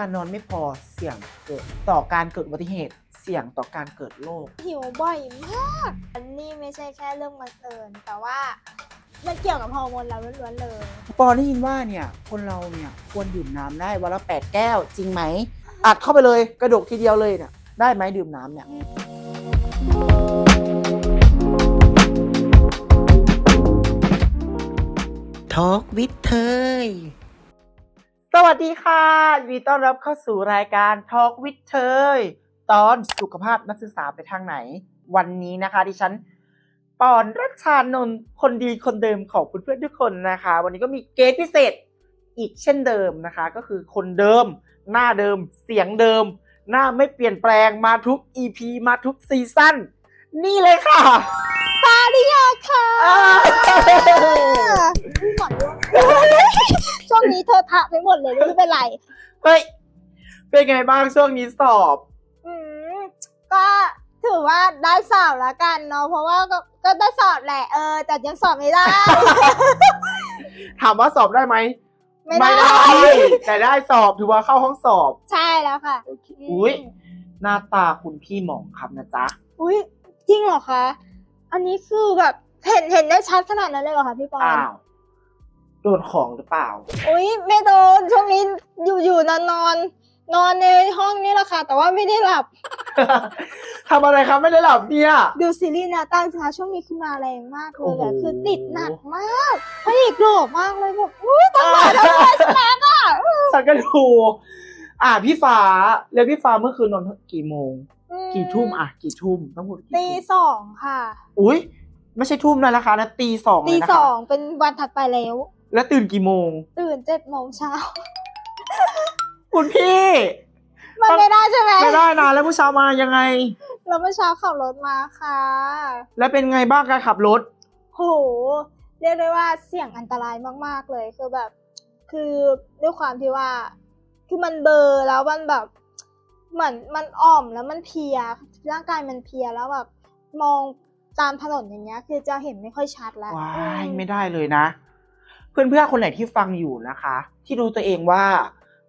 การนอนไม่พอเสี่ยงเกิดต่อการเกิดอุบัติเหตุ เสี่ยงต่อการเกิดโรคหิวบ่อยมาก อันนี้ไม่ใช่แค่เรื่องบังเอิญแต่ว่ามันเกี่ยวกับฮอร์โมนเราล้วนๆเลยปอได้ยินว่าเนี่ยคนเราเนี่ยควรดื่มน้ำได้วันละแปดแก้วจริงไหมอัดเข้าไปเลยกระดกทีเดียวเลยเนี่ยได้ไหมดื่มน้ำเนี่ยทอกวิทเทย สวัสดีค่ะยินดีต้อนรับเข้าสู่รายการทอกวิทเทยตอนสุขภาพนักศึกษาไปทางไหน วันนี้นะคะดิฉันปอนรัชชานนท์คนดีคนเดิมของเพื่อนๆทุกคนนะคะ วันนี้ก็มีเกสพิเศษอีกเช่นเดิมนะคะ ก็คือคนเดิม หน้าเดิม เสียงเดิม หน้าไม่เปลี่ยนแปลงมาทุก EP มาทุกซีซั่นนี่เลยค่ะ ฟาริยาค่ะอ้าวพูดก่อนด้วย ช่วงนี้เธอทะไปหมดเลยไม่รู้เป็นไร เฮ้ย เป็นไงบ้างช่วงนี้สอบ อืมก็ถือว่าได้สอบแล้วกันเนาะเพราะว่าก็ก็ได้สอบแหละเออ แต่ยังสอบไม่ได้ ถามว่าสอบได้ไหมไม่ได้ แต่ได้สอบถือว่าเข้าห้องสอบ ใช่แล้วค่ะโอเคอุ้ยหน้าตาคุณพี่หมองครับนะจ๊ะอุ้ยจริงเหรอคะ อันนี้คือแบบเห็นเห็นได้ชัดขนาดนั้นเลยเหรอคะพี่ปอนอ้าวโดนของหรือเปล่า อุ้ยไม่โดนช่วงนี้อยู่อยู่นอนนอนนอนในห้องนี่แหละค่ะ แต่ว่าไม่ได้หลับ ทำอะไรครับไม่ได้หลับเนี่ย ดูซีรีส์แนวตั้งนะคะช่วงนี้คือมาแรงมากเลยโอ้โห อะคือติดหนักมากพระเอกหล่อมากเลยแบบอุ้ยต้องมาทั้งวันสแน็คอะฉันก็ดูอ่าพี่ฟ้าแล้วพี่ฟ้าเมื่อคืนนอนกี่โมง กี่ทุ่มอะกี่ทุ่มต้องพูดกี่ตีทุ่มสองค่ะ อุ้ยไม่ใช่ทุ่มนะนะคะนะตีสองเลตียนะสคะองเป็นวันถัดไปแล้ว แล้วตื่นกี่โมง ตื่นเจ็ดโมงเช้า คุณพี่ มันไม่ได้ใช่ไหมไม่ได้นะแล้วผู้เช้ามายังไงเราเมื่อเช้าขับรถมาค่ะ แล้วเป็นไงบ้างการขับรถ โห เรียกได้ว่าเสี่ยงอันตรายมาก ๆ เลยคือแบบ คือด้วยความที่ว่า คือมันเบลอร์แล้วมันแบบ เหมือนมันอ่อมแล้วมันเพลีย ร่างกายมันเพลียแล้วแบบมองตามถนนอย่างเงี้ย คือจะเห็นไม่ค่อยชัดแล้วว้ายอืไม่ได้เลยนะ เพื่อนๆคนไหนที่ฟังอยู่นะคะ ที่รู้ตัวเองว่า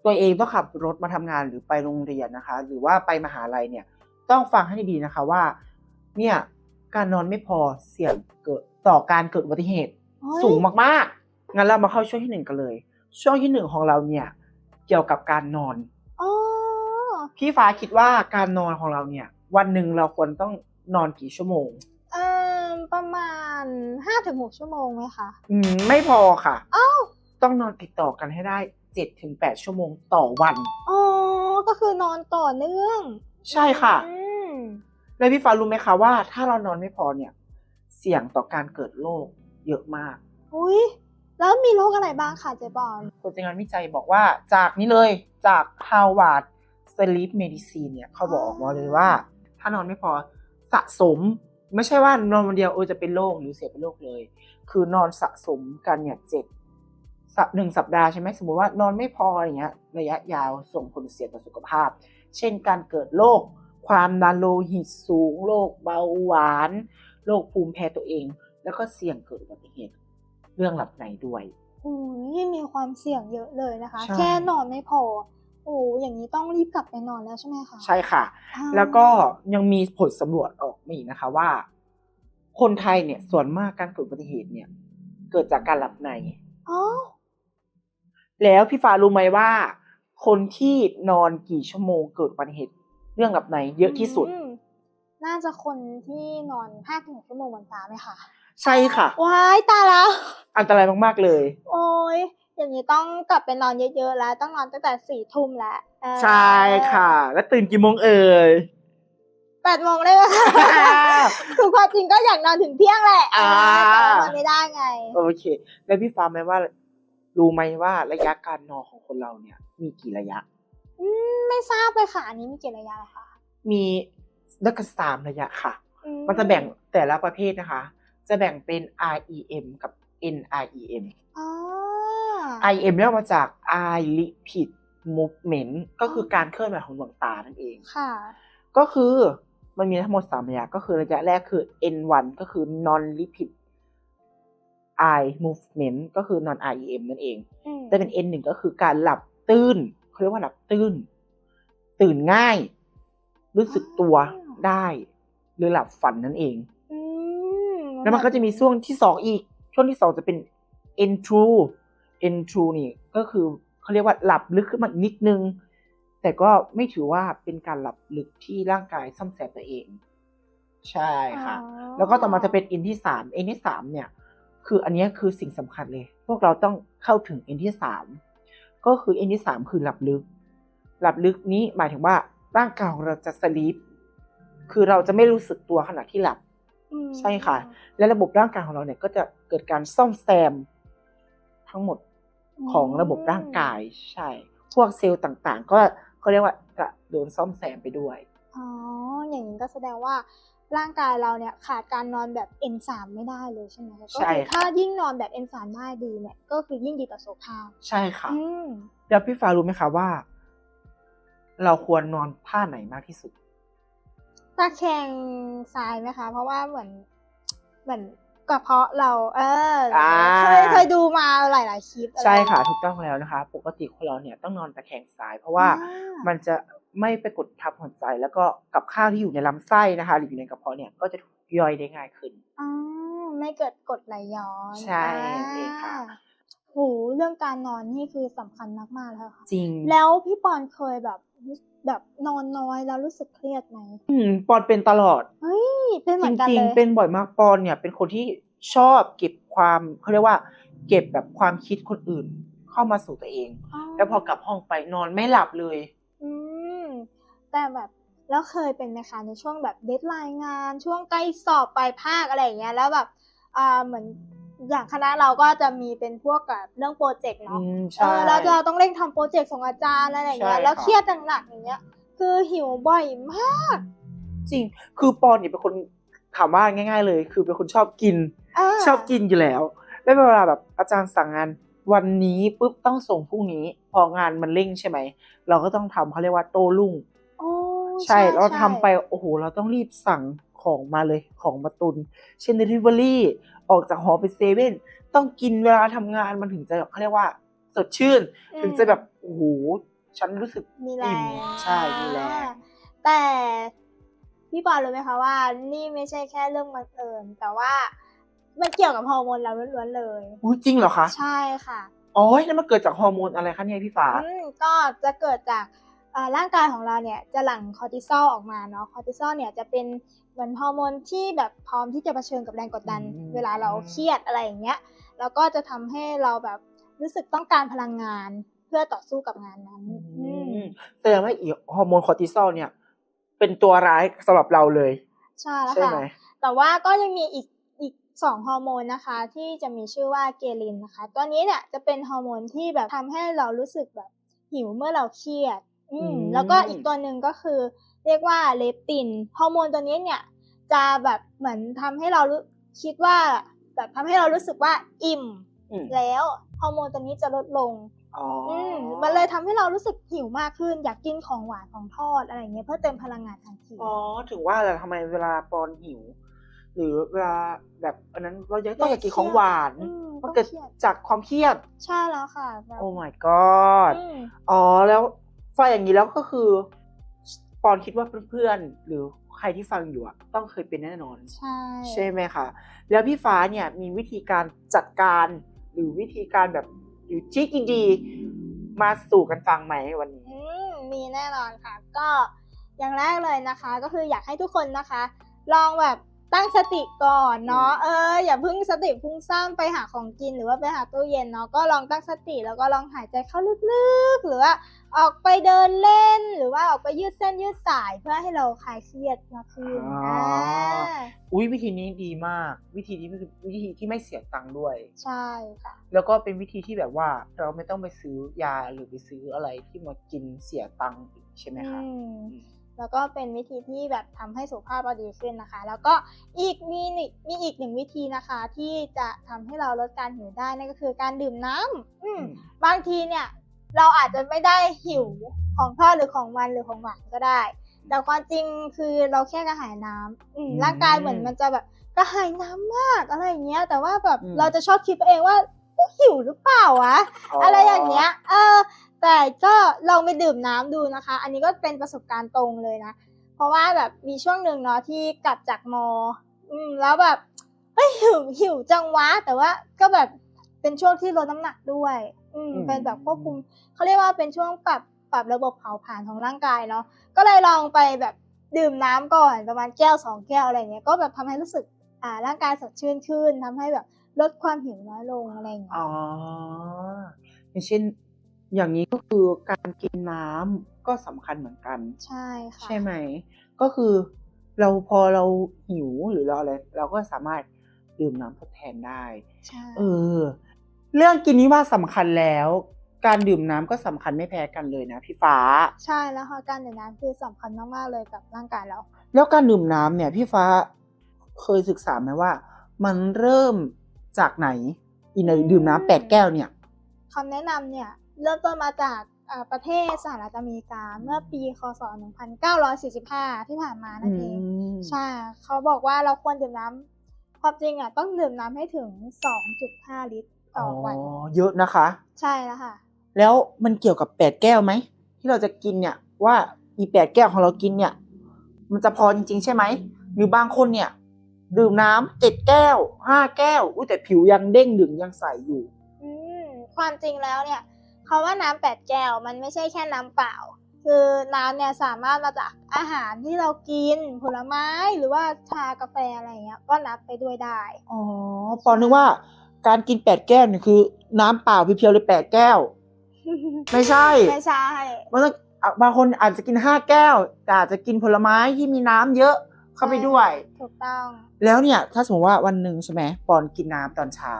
ตัวเองต้องขับรถมาทำงานหรือไปโรงเรียนนะคะ หรือว่าไปมหาลัยเนี่ยต้องฟังให้ดีๆนะคะว่า เนี่ยการนอนไม่พอเสี่ยงเกิดต่อการเกิดอุบัติเหตุเฮ้ยสูงมากๆงั้นเรามาเข้าช่วงที่หนึ่งกันเลย ช่วงที่หนึ่งของเราเนี่ยเกี่ยวกับการนอนอ๋อพี่ฟ้าคิดว่าการนอนของเราเนี่ย วันหนึ่งเราควรต้องนอนกี่ชั่วโมง เอ่อประมาณ ห้าถึงหกชั่วโมงไหมคะ อืมไม่พอค่ะ อ้าว ต้องนอนติดต่อกันให้ได้เจ็ดถึงแปดชั่วโมงต่อวัน อ๋อ ก็คือนอนต่อเนื่อง ใช่ค่ะ อืม แล้วพี่ฟ้ารู้ไหมคะว่า ถ้าเรานอนไม่พอเนี่ย เสี่ยงต่อการเกิดโรคเยอะมาก อุ้ยแล้วมีโรคอะไรบ้างคะเจ๊บอลผลจากงานวิจัยบอกว่าจากนี้เลยจาก Harvard Sleep Medicine เนี่ยเขาบอกออกมาเลยว่า ถ้านอนไม่พอสะสม ไม่ใช่ว่านอนวันเดียวเออจะเป็นโรคหรือเสียเป็นโรคเลย คือนอนสะสมกันเนี่ยเจ็ดสัปหนึ่งสัปดาห์ใช่ไหมสมมติว่านอนไม่พออย่างเงี้ยระยะยาวส่งผลเสียต่อสุขภาพ เช่นการเกิดโรคความดันโลหิตสูงโรคเบาหวานโรคภูมิแพ้ตัวเอง แล้วก็เสี่ยงเกิดอุบัติเหตุเรื่องหลับในด้วยอุ้ยมีความเสี่ยงเยอะเลยนะคะใช่แค่นอนไม่พอ โอ้อย่างนี้ต้องรีบกลับไปนอนแล้วใช่ไหมคะ ใช่ค่ะอ่าแล้วก็ยังมีผลสำรวจออกมาอีกนะคะว่า คนไทยเนี่ยส่วนมากการเกิดอุบัติเหตุเนี่ย เกิดจากการหลับในอ๋อแล้วพี่ฟ้ารู้ไหมว่า คนที่นอนกี่ชั่วโมงเกิดอุบัติเหตุเรื่องหลับในเยอะที่สุดมน่าจะคนที่นอนห้าถึงหกชั่วโมงวันฟ้าไหมคะใช่ค่ะว้ายตายแล้ว อันตรายมากๆเลย โอ้ย อย่างนี้ต้องกลับไปนอนเยอะๆแล้ว ต้องนอนตั้งแต่สี่ทุ่มแล้วเออใช่ค่ะ แล้วตื่นกี่โมงเอ่ยแปดโมงได้ไหมคะคือความจริงก็อยากนอนถึงเที่ยงแหละอ่าแต่ว่ามันไม่ได้ไง โอเค แล้วพี่ฟ้าไหมว่า รู้ไหมว่าระยะการนอนของคนเราเนี่ย มีกี่ระยะอืมไม่ทราบเลยค่ะ อันนี้มีกี่ระยะเหรอคะ มีนักสามระยะค่ะอืมันจะแบ่งแต่ละประเภทนะคะ จะแบ่งเป็น REM กับ NREM อ๋อ IM ย่อมาจาก Eye Lipid Movement ก็คือการเคลื่อนไหวของดวงตานั่นเองค่ะก็คือมันมีทั้งหมดสามระยะก็คือระยะแรกคือ N1 ก็คือ non lipid eye movement ก็คือ non iem นั่นเองจะเป็น N1 ก็คือการหลับตื่นเขาเรียกว่าหลับตื่น ตื่นง่าย รู้สึกตัวได้ หรือหลับฝันนั่นเองแล้วมันก็จะมีช่วงที่สองอีก ช่วงที่สองจะเป็น N2 Entru นี่ก็คือเขาเรียกว่าหลับลึกขึ้นมานิดนึง แต่ก็ไม่ถือว่าเป็นการหลับลึกที่ร่างกายซ่อมแซมตัวเอง ใช่ค่ะ แล้วก็ต่อมาจะเป็นอินที่สามอินที่สามเนี่ย คืออันนี้คือสิ่งสำคัญเลย พวกเราต้องเข้าถึงอินที่สามก็คืออินที่สามคือหลับลึก หลับลึกนี้หมายถึงว่าร่างกายของเราจะสลีปคือเราจะไม่รู้สึกตัวขณะที่หลับใช่ค่ะ และระบบร่างกายของเราเนี่ยก็จะเกิดการซ่อมแซมทั้งหมด ของระบบร่างกายใช่ พวกเซลล์ต่างๆ ก็เขาเรียกว่าจะโดนซ่อมแซมไปด้วยอ๋ออย่างนี้ก็แสดงว่าร่างกายเราเนี่ยขาดการนอนแบบ N3 ไม่ได้เลยใช่ไหมก็ใช่คือค่ะถ้ายิ่งนอนแบบ N3 ได้ดีเนี่ยก็คือยิ่งดีต่อสุขภาพใช่ค่ะอืมแล้วพี่ฟ้ารู้ไหมคะว่า เราควรนอนท่าไหนมากที่สุดตาแคงซ้ายไหมคะ เพราะว่าเหมือนเหมือน กระเพาะเรา เอออ่าเคยเคยดูมาหลายๆคลิปอไรใช่ค่ะถูกต้องแล้วนะคะ ปกติคนเราเนี่ยต้องนอนตะแคงซ้าย เพราะว่าอ่ามันจะไม่ไปกดทับหัวใจ แล้วก็กับข้าวที่อยู่ในลำไส้นะคะ หรืออยู่ในกระเพาะเนี่ยก็จะถูกย่อยได้ง่ายขึ้นอ๋อไม่เกิดกรดไหลย้อนใช่เองค่ะอ่า โหเรื่องการนอนนี่คือสำคัญมากๆแล้วค่ะจริง แล้วพี่ปอนเคยแบบแบบนอนน้อยแล้วรู้สึกเครียดไหมอืมปอนเป็นตลอดเฮ้ยเป็นเหจมือนกันริงเลยๆเป็นบ่อยมากปอนเนี่ย เป็นคนที่ชอบเก็บความเขาเรียกว่า เก็บแบบความคิดคนอื่นเข้ามาสู่ตัวเอง แล้วพอกลับห้องไปนอนไม่หลับเลย อืมแต่แบบแล้วเคยเป็นไหมคะในช่วงแบบเดทไลน์งาน ช่วงใกล้สอบปลายภาคอะไรอย่างเงี้ยแล้วแบบอ่าเหมือน อย่างคณะเราก็จะมีเป็นพวกแบบเรื่องโปรเจกต์อืเนาะมเอใช่อแล้วเราต้องเร่งทำโปรเจกต์ส่งอาจารย์อะไรอย่างเงี้ยใช่แล้วค่ะเครียดหนักๆอย่างเงี้ย คือหิวบ่อยมาก จริง คือปอนเนี่ยเป็นคนถามว่าง่าย ๆ เลย คือเป็นคนชอบกินาชอบกินอยู่แล้ว แล้วเวลาแบบอาจารย์สั่งงานวันนี้ปุ๊บต้องส่งพรุ่งนี้พองานมันเร่งใช่ไหมเราก็ต้องทำเขาเรียกว่าโต้รุ่งโอ้ใช่เราทำไปโอ้โหเราต้องรีบสั่ง ของมาเลยของมาตุน เช่น delivery ออกจากหอไปเซเว่นต้องกินเวลาทำงานมันถึงจะเขาเรียกว่า สดชื่นอืมถึงจะแบบโอ้โหฉันรู้สึกมีแรอิ่งมใช่มีแรงแต่พี่ปอนรู้ไหมคะว่า นี่ไม่ใช่แค่เรื่องบังเอิญแต่ว่ามันเกี่ยวกับฮอร์โมนเราล้วนๆเลยอุ๊ยจริงเหรอคะ ใช่ค่ะ อ๋อแล้วมันเกิดจากฮอร์โมนอะไรคะเนี่ยพี่ฟ้าอืมก็จะเกิดจากเอ่อ ร่างกายของเราเนี่ยจะหลั่งคอร์ติซอลออกมาเนาะคอร์ติซอลเนี่ยจะเป็นเหมือนฮอร์โมนที่แบบพร้อมที่จะเผชิญกับแรงกดดันอืมเวลาเราเครียดอะไรอย่างเงี้ยแล้วก็จะทำให้เราแบบรู้สึกต้องการพลังงานเพื่อต่อสู้กับงานนั้นอือืมมแสดงว่าอีฮอร์โมนคอร์ติซอลเนี่ย เป็นตัวร้ายสำหรับเราเลย ใช่แล้วใช่ค่ะไหมแต่ว่าก็ยังมีอีกอีกสองฮอร์โมนนะคะ ที่จะมีชื่อว่าเกลินนะคะ ตัวนี้เนี่ยจะเป็นฮอร์โมนที่แบบทำให้เรารู้สึกแบบหิวเมื่อเราเครียด อืมแล้วก็อีกตัวหนึ่งก็คือ เรียกว่าเลปตินฮอร์โมนตัวนี้เนี่ย จะแบบเหมือนทำให้เรารู้คิดว่า แบบทำให้เรารู้สึกว่าอิ่มอืมแล้วฮอร์โมนตัวนี้จะลดลงอ๋อออืมมันเลยทำให้เรารู้สึกหิวมากขึ้น อยากกินของหวานของทอดอะไรอย่างเงี้ยเพื่อเติมพลังงานทันทีอ๋อถึงว่าแหละทำไมเวลาปอนหิว หรือเวลาแบบอันนั้นเรายังต้องอยากกินของหวานอืมมันเกิดต้องครียดจากความเครียด ใช่แล้วค่ะแบบโอ้ my god อืมอ๋อแล้ว ฟังอย่างนี้แล้วก็คือปอนคิดว่าเพื่อนๆหรือใครที่ฟังอยู่อะต้องเคยเป็นแน่นอน ใช่ ใช่ไหมคะแล้วพี่ฟ้าเนี่ยมีวิธีการจัดการหรือวิธีการแบบหรือทริคดีๆมาสู่กันฟังไหมวันนี้ อืมมีแน่นอนค่ะ ก็อย่างแรกเลยนะคะ ก็คืออยากให้ทุกคนนะคะ ลองแบบ ตั้งสติก่อนเนาะเอออย่าเพิ่งสติพุ่งซ่านไปหาของกินหรือว่าไปหาตู้เย็นเนาะก็ลองตั้งสติแล้วก็ลองหายใจเข้าลึกๆ หรือว่าออกไปเดินเล่น หรือว่าออกไปยืดเส้นยืดสายเพื่อให้เราคลายเครียดมากขึ้นอ๋ออ่า อุ้ยวิธีนี้ดีมาก วิธีนี้คือวิธีที่ไม่เสียตังค์ด้วย ใช่ค่ะ แล้วก็เป็นวิธีที่แบบว่าเราไม่ต้องไปซื้อยาหรือไปซื้ออะไรที่มากินเสียตังค์อีกใช่ไหมคะอืม อืม แล้วก็เป็นวิธีที่แบบทำให้สุขภาพเราดีขึ้นนะคะ แล้วก็อีกมีหนึ่งมีอีกหนึ่งวิธีนะคะ ที่จะทำให้เราลดการหิวได้นั่นก็คือการดื่มน้ำอืมบางทีเนี่ย เราอาจจะไม่ได้หิวของทอดหรือของมันหรือของหวานก็ได้แต่ความจริงคือเราแค่กระหายน้ำอืมอืมร่างกายเหมือนมันจะแบบกระหายน้ำมากอะไรอย่างเงี้ย แต่ว่าแบบอืมเราจะชอบคิดไปเองว่ากูหิวหรือเปล่าวะ อะไรอย่างเงี้ย เออ แต่ก็ลองไปดื่มน้ำดูนะคะ อันนี้ก็เป็นประสบการณ์ตรงเลยนะ เพราะว่าแบบมีช่วงหนึ่งเนาะที่กลับจากมอ อืม แล้วแบบเฮ้ยหิวหิวจังวะ แต่ว่าก็แบบเป็นช่วงที่ลดน้ำหนักด้วยอืมอืม เป็นแบบควบคุมเขาเรียกว่าเป็นช่วงปรับปรับระบบเผาผลาญของร่างกายเนาะ ก็เลยลองไปแบบดื่มน้ำก่อนประมาณแก้วสองแก้วอะไรเงี้ย ก็แบบทำให้รู้สึกอ่าร่างกายสดชื่นขึ้นทำให้แบบลดความหิวน้อยลงอะไรอย่างเงี้ย อ๋ออย่างเช่น อย่างนี้ก็คือการกินน้ำก็สำคัญเหมือนกัน ใช่ค่ะใช่ไหม ก็คือเราพอเราหิวหรือเราอะไรเราก็สามารถดื่มน้ำทดแทนได้ใช่เออ เรื่องกินนี่ว่าสำคัญแล้ว การดื่มน้ำก็สำคัญไม่แพ้กันเลยนะพี่ฟ้า ใช่แล้วค่ะการดื่มน้ำคือสำคัญมากๆเลยกับร่างกายเราแล้วการดื่มน้ำเนี่ยพี่ฟ้าเคยศึกษาไหมว่า มันเริ่มจากไหนอีในดื่มน้ำแปดแก้วเนี่ยคำแนะนำเนี่ย เริ่มต้นมาจากเอ่อประเทศสหรัฐอเมริกาเมื่อปีคศ 1945 ที่ผ่านมานั่นเองมใช่เขาบอกว่าเราควรดื่มน้ำความจริงอะต้องดื่มน้ำให้ถึง 2.5 ลิตรต่อวันอ๋อเยอะนะคะ ใช่แล้วค่ะ แล้วมันเกี่ยวกับแปดแก้วไหม ที่เราจะกินเนี่ย ว่าอีแปดแก้วของเรากินเนี่ย มันจะพอจริง ๆ ใช่ไหม หรือบางคนเนี่ย ดื่มน้ำเจ็ดแก้วห้าแก้วอุ้ยแต่ผิวยังเด้งดึงยังใสอยู่ อืมความจริงแล้วเนี่ย คำว่าน้ำแปดแก้วมันไม่ใช่แค่น้ำเปล่า คือน้ำเนี่ยสามารถมาจากอาหารที่เรากินผลไม้หรือว่าชากาแฟอะไรอย่างเงี้ยก็นับไปด้วยได้ อ๋อปอนนึกว่าการกินแปดแก้วเนี่ยคือ น้ำเปล่าเพียวๆเลยแปดแก้ว ไม่ใช่ไม่ใช่มันต้องอะบางคนอาจจะกินห้าแก้วแต่อาจจะกินผลไม้ที่มีน้ำเยอะเข้าไปด้วย ถูกต้อง แล้วเนี่ย ถ้าสมมติว่าวันหนึ่งใช่ไหมปอนกินน้ำตอนเช้า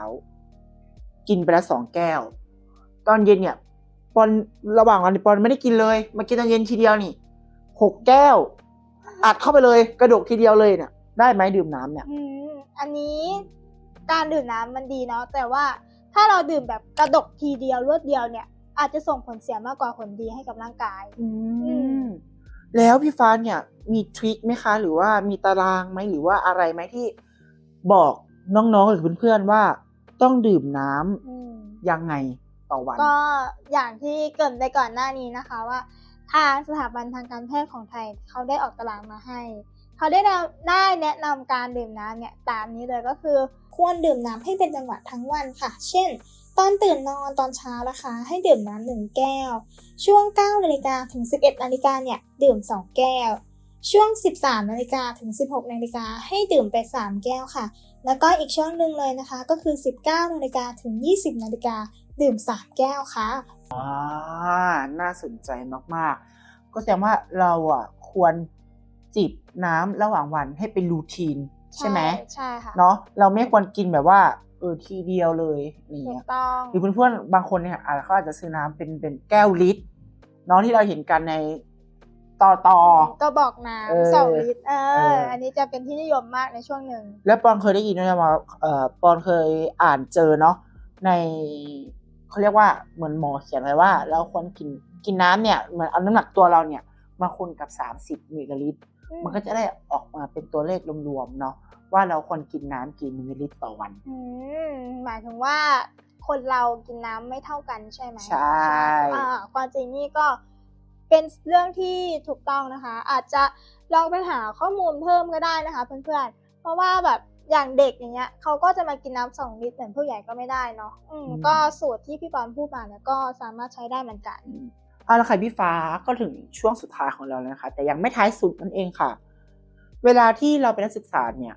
กินไปแล้วสองแก้ว ตอนเย็นเนี่ยปอนระหว่างวันปอนไม่ได้กินเลยมากินตอนเย็นทีเดียวนี่หกแก้ว อัดเข้าไปเลยกระดกทีเดียวเลยเนี่ยได้ไหมดื่มน้ำเนี่ยอืมอันนี้การดื่มน้ำมันดีเนาะแต่ว่าถ้าเราดื่มแบบกระดกทีเดียวรวดเดียวเนี่ย อาจจะส่งผลเสียมากกว่าผลดีให้กับร่างกาย อือืมมแล้วพี่ฟ้าเนี่ย มีทริคไหมคะ หรือว่ามีตารางไหมหรือว่าอะไรไหมที่บอกน้องๆหรือเพื่อนๆว่าต้องดื่มน้ำอืมยังไง ต่อวัน ก็อย่างที่เกรินไปก่อนหน้านี้นะคะว่า ทางสถาบันทางการแพทย์ของไทยเขาได้ออกตารางมาให้ เขาได้แนะได้แนะนำการดื่มน้ำเนี่ยตามนี้เลยก็คือ ควรดื่มน้ำให้เป็นจังหวะทั้งวันค่ะ เช่น ตอนตื่นนอนตอนเช้านะคะ ให้ดื่มน้ำหนึ่งแก้ว ช่วง9นาฬิกาถึง 11นาฬิกาเนี่ยดื่ม 2 แก้วช่วง 13 นาฬิกาถึง 16 นาฬิกาให้ดื่มไป 3 แก้วค่ะ แล้วก็อีกช่วงหนึ่งเลยนะคะ ก็คือ 19 นาฬิกาถึง 20 นาฬิกา ดื่ม 3 แก้วค่ะอ่าน่าสนใจมากๆ ก็แสดงว่าเราอะควรจิบน้ำระหว่างวันให้เป็นรูทีน ใช่ไหมใช่ค่ะเนาะเราไม่ควรกินแบบว่าเออทีเดียวเลยนี่ถูกต้องหรือเพื่อนๆบางคนเนี่ยอาจเขาอาจจะซื้อน้ำเป็นเป็นแก้วลิตรเนาะที่เราเห็นกันในต่อต่อก็บอกน้เออำสองลิตรเอเออออันนี้จะเป็นที่นิยมมากในช่วงหนึ่ง แล้วปอนเคยได้ยินด้วยนะว่าเอ่อปอนเคยอ่านเจอเนาะใน เขาเรียกว่าเหมือนหมอเขียนไว้ว่า เราควรกินกินน้ำเนี่ยเหมือนเอาน้ำหนักตัวเราเนี่ยมาคูณกับ 30มิลลิลิตร มันก็จะได้ออกมาเป็นตัวเลขรวมๆเนาะว่าเราควรกินน้ำกี่มิลลิลิตรต่อวันอืมหมายถึงว่าคนเรากินน้ำไม่เท่ากันใช่ไหมใช่อ่าความจริงนี่ก็เป็นเรื่องที่ถูกต้องนะคะ อาจจะลองไปหาข้อมูลเพิ่มก็ได้นะคะเพื่อนๆเพราะว่าแบบ อย่างเด็กอย่างเงี้ยเขาก็จะมากินน้ำสองลิตรเหมือนผู้ใหญ่ก็ไม่ได้เนาะอืมอืม ก็สูตรที่พี่ปอนพูดมาเนี่ยก็สามารถใช้ได้เหมือนกัน เอาละค่ะพี่ฟ้าก็ถึงช่วงสุดท้ายของเราแล้วนะคะ แต่ยังไม่ท้ายสุดนั่นเองค่ะ เวลาที่เราเป็นนักศึกษาเนี่ย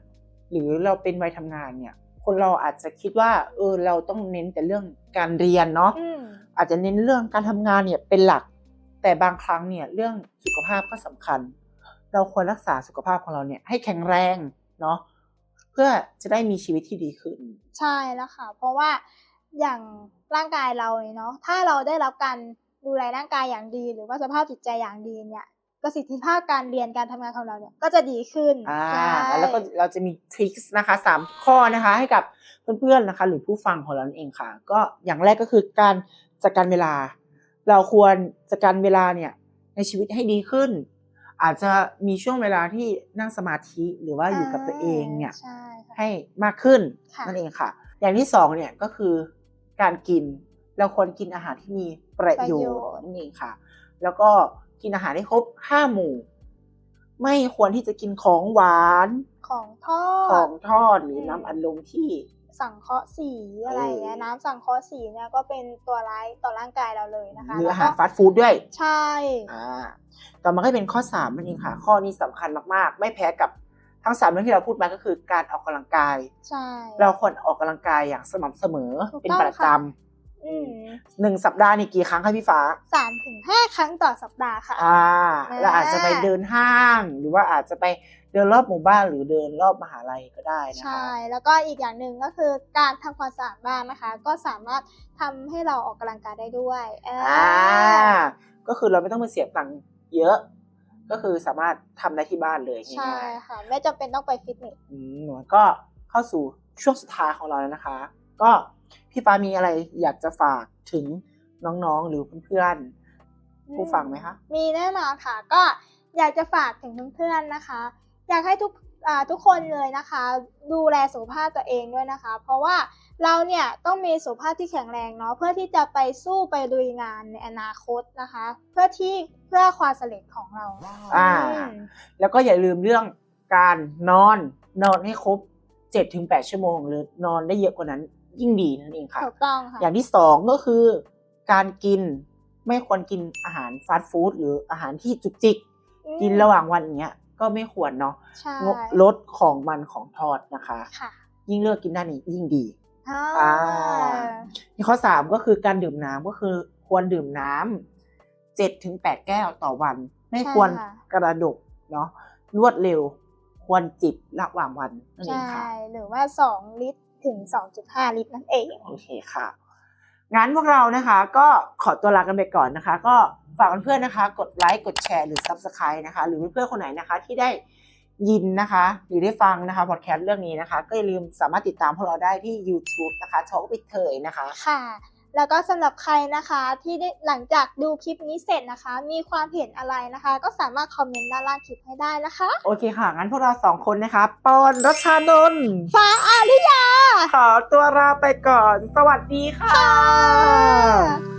หรือเราเป็นวัยทำงานเนี่ย คนเราอาจจะคิดว่า เออเราต้องเน้นแต่เรื่องการเรียนเนาะอืมอาจจะเน้นเรื่องการทำงานเนี่ยเป็นหลัก แต่บางครั้งเนี่ยเรื่องสุขภาพก็สำคัญ เราควรรักษาสุขภาพของเราเนี่ยให้แข็งแรงเนาะ เพื่อจะได้มีชีวิตที่ดีขึ้น ใช่แล้วค่ะ เพราะว่าอย่างร่างกายเราเนี่ยเนาะถ้าเราได้รับการดูแลร่างกายอย่างดี หรือว่าสภาพจิตใจอย่างดีเนี่ยประสิทธิภาพการเรียนการทำงานของเราเนี่ยก็จะดีขึ้นอ่าใช่แล้วก็เราจะมีทริคนะคะสามข้อนะคะให้กับเพื่อนๆนะคะ หรือผู้ฟังของเรานั่นเองค่ะ ก็อย่างแรกก็คือการจัดการเวลา เราควรจัดการเวลาเนี่ยในชีวิตให้ดีขึ้น อาจจะมีช่วงเวลาที่นั่งสมาธิหรือว่าอยู่กับตัวเองเนี่ยใช่ค่ะให้มากขึ้นค่ะนั่นเองค่ะ อย่างที่สองเนี่ยก็คือการกินเราควรกินอาหารที่มีประโยประโยชชน์น์นั่นเองค่ะ แล้วก็กินอาหารให้ครบห้าหมู่ ไม่ควรที่จะกินของหวาน ของทอของดทอดหรือน้ำอัดลมที่ สังเคราะห์สีอะไรอย่างเงี้ยเออน้ำสังเคราะห์สีเนี่ยก็เป็นตัวร้ายต่อร่างกายเราเลยนะคะหรือแล้วอาก็หารฟาสต์ฟู้ดด้วย ใช่อ่าต่อมาก็เป็นข้อสามนั่นเองค่ะ ข้อนี้สำคัญมากๆ ไม่แพ้กับทั้งสามเรื่องที่เราพูดมาก็คือการออกกำลังกายใช่เราควรออกกำลังกายอย่างสม่ำเสมอถูกเป็นต้องประจค่ะอืมำหนึ่งสัปดาห์นี่กี่ครั้งคะพี่ฟ้าสามถึงห้าครั้งต่อสัปดาห์ค่ะ อ่าอ่าเราอาจจะไปเดินห้าง หรือว่าอาจจะไป เดินรอบหมู่บ้านหรือเดินรอบมหาลัยก็ได้นะใช่คะแล้วก็อีกอย่างหนึ่งก็คือการทำความสะอาดบ้านนะคะ ก็สามารถทำให้เราออกกำลังกายได้ด้วยเออออ่า ก็คือเราไม่ต้องไปเสียตังค์เยอะ ก็คือสามารถทำได้ที่บ้านเลยใช่ง่ายค่ะ ไม่จำเป็นต้องไปฟิตเนส ๆอืมหนูก็เข้าสู่ช่วงสุดท้ายของเราแล้วนะคะ ก็พี่ฟ้ามีอะไรอยากจะฝากถึงน้องๆหรือเพื่อนๆผู้ฟังไหมคะ มีแน่นอนค่ะก็อยากจะฝากถึงเพื่อนๆนะคะ อยากให้ทุกอ่าทุกคนเลยนะคะ ดูแลสุขภาพตัวเองด้วยนะคะ เพราะว่าเราเนี่ยต้องมีสุขภาพที่แข็งแรงเนาะเพื่อที่จะไปสู้ไปลุยงานในอนาคตนะคะ เพื่อที่เพื่อความสำเร็จของเราอ่าอืมแล้วก็อย่าลืมเรื่องการนอนนอนให้ครบ7จถึงแชั่วโมง หรือนอนได้เยอะกว่านั้นยิ่งดีนั่นเองค่ะถูกต้องค่ะอย่างที่สองก็คือ การกินไม่ควรกินอาหารฟาสต์ฟู้ดหรืออาหารที่จุกจิกอืมกินระหว่างวันอย่างเงี้ย ก็ไม่ควรเนาะใช่งดลดของมันของทอดนะคะค่ะยิ่งเลือกกินได้นี่ยิ่งดีอ่าอ่าข้อสามก็คือการดื่มน้ำก็คือควรดื่มน้ำเจ็ดถึงแปดแก้วต่อวัน ไม่ควรใช่ค่ะกระดกเนาะรวดเร็วควรจิบระหว่างวันนั่นเองใช่ค่ะหรือว่า2ลิตรถึง2.5ลิตรนั่นเองโอเคค่ะ งั้นพวกเรานะคะก็ขอตัวลากันไปก่อนนะคะ ก็ฝากเพื่อนๆนะคะ กดไลค์กดแชร์หรือ Subscribe นะคะ หรือเพื่อนๆคนไหนนะคะที่ได้ยินนะคะ หรือได้ฟังนะคะพอดแคสต์เรื่องนี้นะคะ ก็อย่าลืมสามารถติดตามพวกเราได้ที่ YouTube นะคะ Talk with เธอนะคะ ค่ะ แล้วก็สำหรับใครนะคะที่ได้หลังจากดูคลิปนี้เสร็จนะคะ มีความเห็นอะไรนะคะ ก็สามารถคอมเมนต์ด้านล่างคลิปให้ได้นะคะ โอเคค่ะ งั้นพวกเราสองคนนะคะปอนรัชชานนท์ฟ้าอาริยา ขอตัวลาไปก่อน สวัสดีค่ะค่ะ